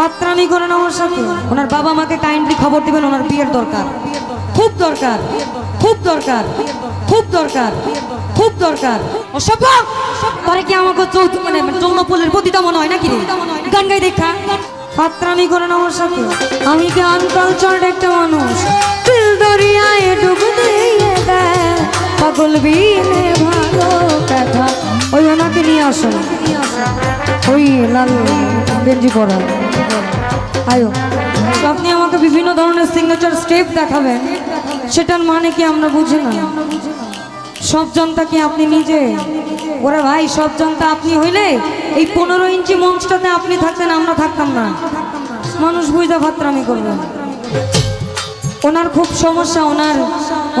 ফাত্রামি করেন আমার সাথে। ওনার বাবা মাকে কাইন্ডলি খবর দিবেন, ওনার বিয়ের দরকার। খুব দরকার খুব দরকার খুব দরকার খুব দরকার। অসভ্য তোরে কি আমাকে চৌধ মানে যৌনপল্লের প্রতিটা মনে হয় নাকি গান গাই দেখা। ফাত্রামি করেন আমার সাথে। আমি কি আনকালচার্ড একটা মানুষ। দিল দরিয়ায় ডুব দিয়ে দেয়। পাগল বিনে ভালো কথা। ওই ওনাকে নিয়ে আসো। ওই লাল গেঞ্জি পরা। আয়ো আপনি আমাকে বিভিন্ন ধরনের সিগনেচার স্টেপ দেখাবেন। সেটার মানে কি আমরা বুঝি না? সব জনতা কি আপনি নিজে? ওরা ভাই, সব জনতা আপনি হইলে এই পনেরো ইঞ্চি মঞ্চটাতে আপনি থাকতেন, আমরা থাকতাম না। মানুষ বুঝতে ফাত্রামি করবেন ওনার খুব সমস্যা, ওনার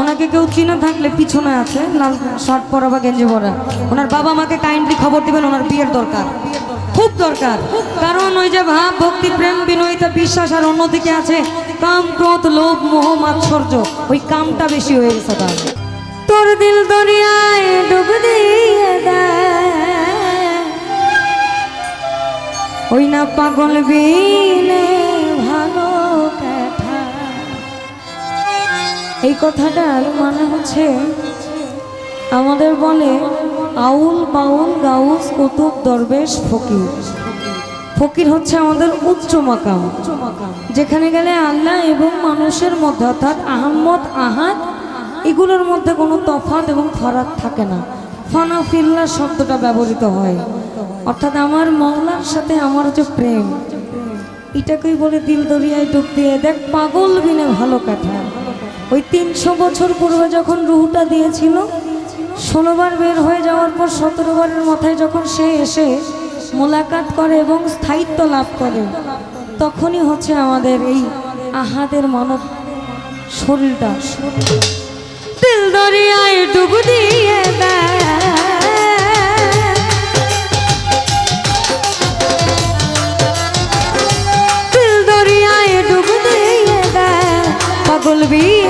ওনাকে কেউ চিনে থাকলে পিছনে আছে লাল শার্ট পরা বা গেঞ্জি পরা। ওনার বাবা মাকে কাইন্ডলি খবর দিবেন, ওনার বিয়ের দরকার। খুব দরকার। কারণ ওই যে ভাব, ভক্তি, প্রেম, বিনয়িতা, বিশ্বাস আর অন্যদিকে আছে কাম, ক্রোধ, লোভ, মোহ, মাৎসর্য। ওই কামটা বেশি হয়ে গেছে তার। তোর দিল দরিয়ায় ডুব দিয়ে ওই না পাগল বিনে ভালো এই কথাটার মানে হচ্ছে, আমাদের বলে আউল বাউল গাউস কুতুব দরবেশ ফকির। ফকির হচ্ছে আমাদের উচ্চ মাকাম। যেখানে গেলে আল্লাহ এবং মানুষের মধ্যে অর্থাৎ আহম্মদ, আহাদ, এগুলোর মধ্যে কোনো তফাৎ এবং ফারাক থাকে না। ফানা ফিল্লা শব্দটা ব্যবহৃত হয়। অর্থাৎ আমার মৌলার সাথে আমার যে প্রেম, এটাকেই বলে দিল দরিয়ায় ডুব দিয়ে, দেখ পাগল বিনে ভালো কাঠা ওই তিনশো বছর পূর্বে যখন রুহুটা দিয়েছিল ষোলোবার বের হয়ে যাওয়ার পর সতেরো বারের মাথায় যখন সে এসে মোলাকাত করে এবং স্থায়িত্ব লাভ করে, তখনই হচ্ছে আমাদের এই আহাদের মানব শরীরটা। দিল দরিয়ায় ডুব দিয়ে দিল দরিয়ায় ডুব দিয়ে পাগল কথা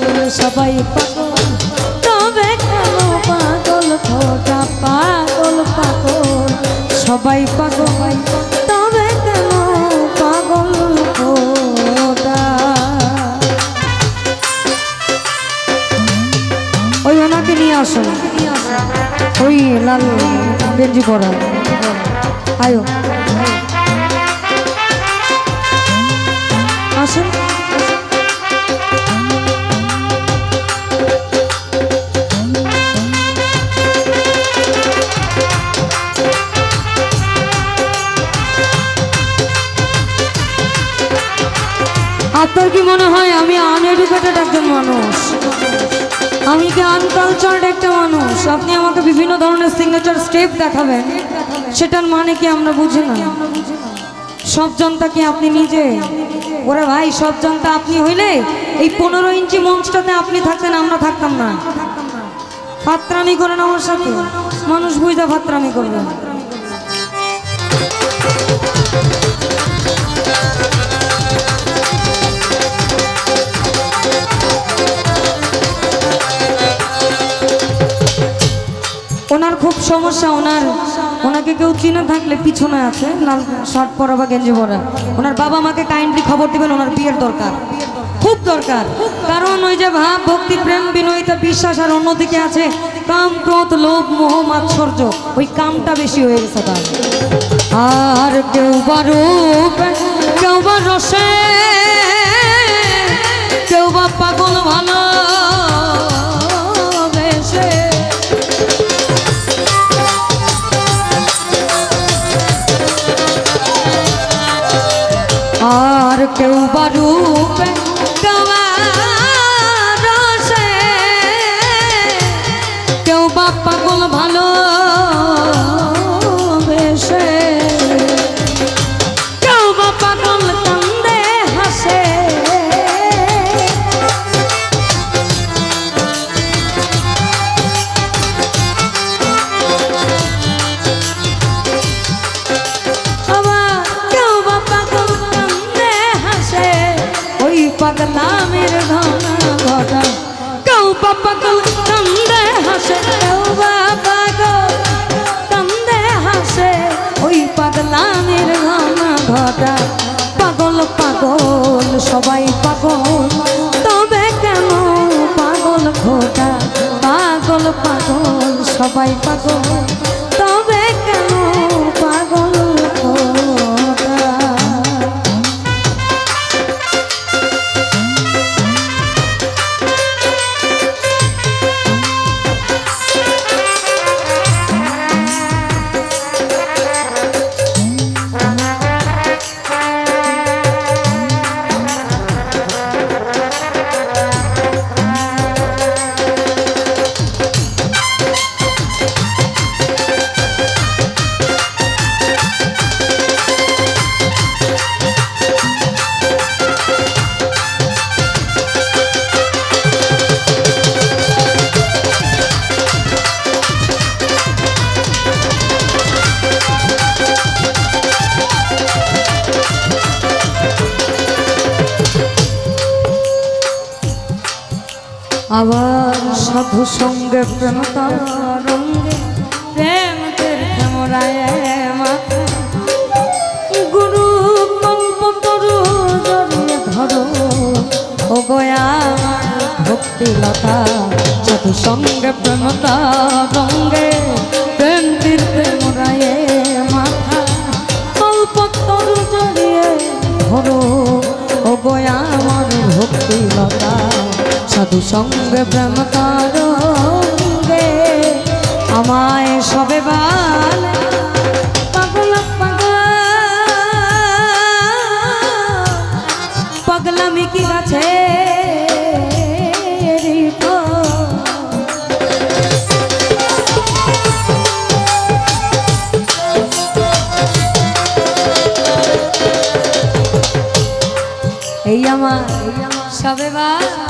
পাগল, সবাই পাগল। তবে কেন পাগল, খোটা পাগল পাগল। সবাই পাগল, তবে কেন পাগল, খোটা। ওই ওনাকে নিয়ে আসো। ওই লাল গেঞ্জি পরা। আয়ো। মানুষ। আমি কি আনকালচার্ড একটা মানুষ? আপনি আমাকে বিভিন্ন ধরনের সিগনেচার স্টেপ দেখাবেন। সেটার মানে কি আমরা বুঝি না? সব জনতা কি আপনি নিজে? ওরে ভাই, সব জনতা আপনি হইলে এই পনেরো ইঞ্চি মঞ্চটাতে আপনি থাকতেন, আমরা থাকতাম না। ফাত্রামি করেন আমার সাথে মানুষ বুঝতে ফাত্রামি করবেন খুব সমস্যা ওনার। ওনাকে কেউ চিনে থাকলে পিছনে আছে লাল শার্ট পরা বা গেঞ্জি পরা। ওনার বাবা মাকে কাইন্ডলি খবর দিবেন, ওনার বিয়ের দরকার। খুব দরকার। কারণ ওই যে ভাব, ভক্তি, প্রেম, বিনয়িতা, বিশ্বাস আর অন্যদিকে আছে, কাম, ক্রোধ, লোভ, মোহ, মাৎসর্য। ওই কামটা বেশি হয়ে গেছে তার। আর কেউ বা রূপ, কেউ বা রসে, কেউ বা পাগল ভালো কেউ বা রূপে পাগল সবাই পাগল। তবে কেন পাগল ঘোটা? পাগল পাগল সবাই পাগল। আবার সাধু সঙ্গে প্রেম রঙ্গে প্রেমতের খেমরায় মাথা। গুরু কল্প তরু জড়িয়ে ধরো, ও গয়া ভক্তি লতা সাধু সঙ্গে প্রেমতা রঙ্গে প্রেম তীর্থে মোরায়ে মাথা। কল্প তরু জড়িয়ে ধরো, ও গয়া সাধু সঙ্গে প্রেম কারঙ্গে আমায় সবে বাল। পাগল পাগল পাগলামি সবে বাল।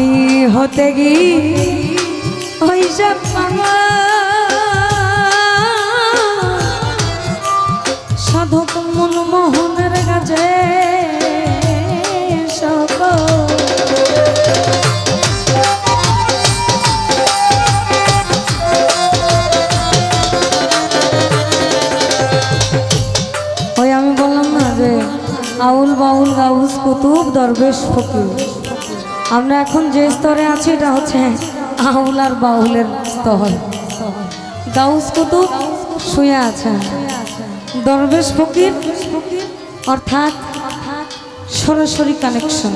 আমি হতে গি ওই সব সাধক মনমোহনের কাছে আউল বাউল গাউস কুতুব দরবেশ ফকির। আমরা এখন যে স্তরে আছি, এটা হচ্ছে আউল আর বাউলের স্তর। গাউস কুতুব শুয়ে আছেন। দরবেশ ফকির, অর্থাৎ সরাসরি কানেকশন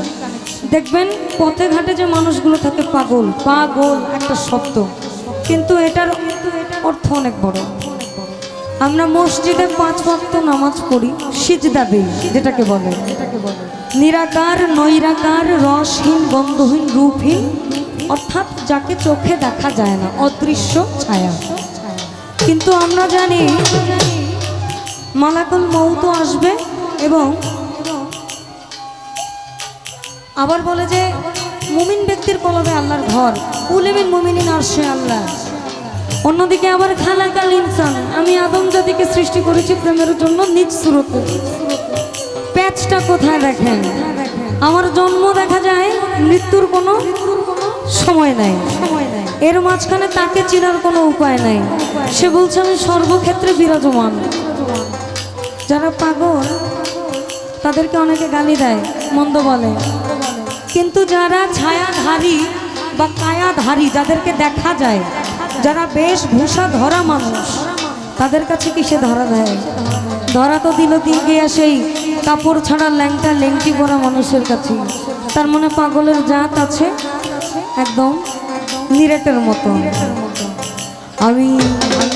দেখবেন, পথে ঘাটে যে মানুষগুলো থাকে পাগল। পাগল একটা শব্দ। কিন্তু এটার অর্থ অনেক বড়। আমরা মসজিদে পাঁচ ভক্ত নামাজ পড়ি, সিজদা দেই, যেটাকে বলে। নিরাকার নৈরাকার, রসহীন, গন্ধহীন, রূপহীন, অর্থাৎ যাকে চোখে দেখা যায় না, অদৃশ্য ছায়া। কিন্তু আমরা জানি মালাকুল মৌত আসবে এবং আবার বলে যে, মুমিন ব্যক্তির কলবে আল্লাহর ঘর উলেমিন মুমিনিন আরশে আল্লাহ। অন্যদিকে আবার খালাকাল ইনসান, আমি আদম জাতিকে সৃষ্টি করেছি প্রেমের জন্য নিজ সুরতে। প্যাচটা কোথায় দেখেন? আমার জন্ম দেখা যায় মৃত্যুর কোনো সময় নাই। এর মাঝখানে তাকে চিনার কোনো উপায় নাই। সে বলছে, আমি সর্বক্ষেত্রে বিরাজমান। যারা পাগল, তাদেরকে অনেকে গালি দেয়, মন্দ বলে। কিন্তু যারা ছায়াধারী বা কায়াধারী, যাদেরকে দেখা যায়, যারা বেশ ভূষা ধরা মানুষ, তাদের কাছে কিসে ধরা দেয়? ধরা তো দিল দিয়ে গিয়া সেই কাপড় ছাড়া ল্যাংটা ল্যাংটি করা মানুষের কাছে। তার মনে পাগলের জাত আছে, একদম নিরেটের মতো। আমি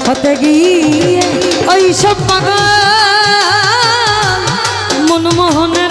হতে গিয়ে ওই সব পাগল, মনমোহনের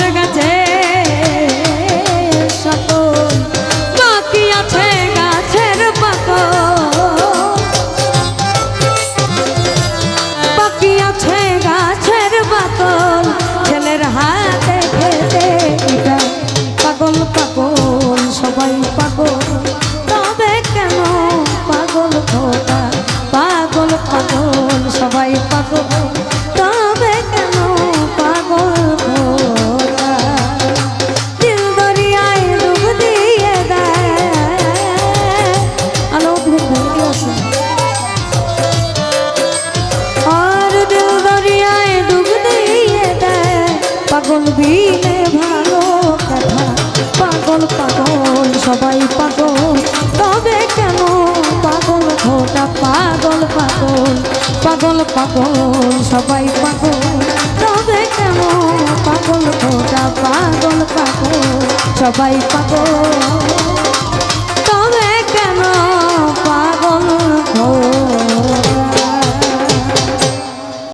পাগল দিলে ভালো কথা। পাগল পাগল, সবাই পাগল। তবে কেন পাগল ঘোটা পাগল পাগল? পাগল পাগল, সবাই পাগল। তবে কেন পাগল ঘোটা পাগল পাগল? সবাই পাগল। তবে কেন পাগল খোটা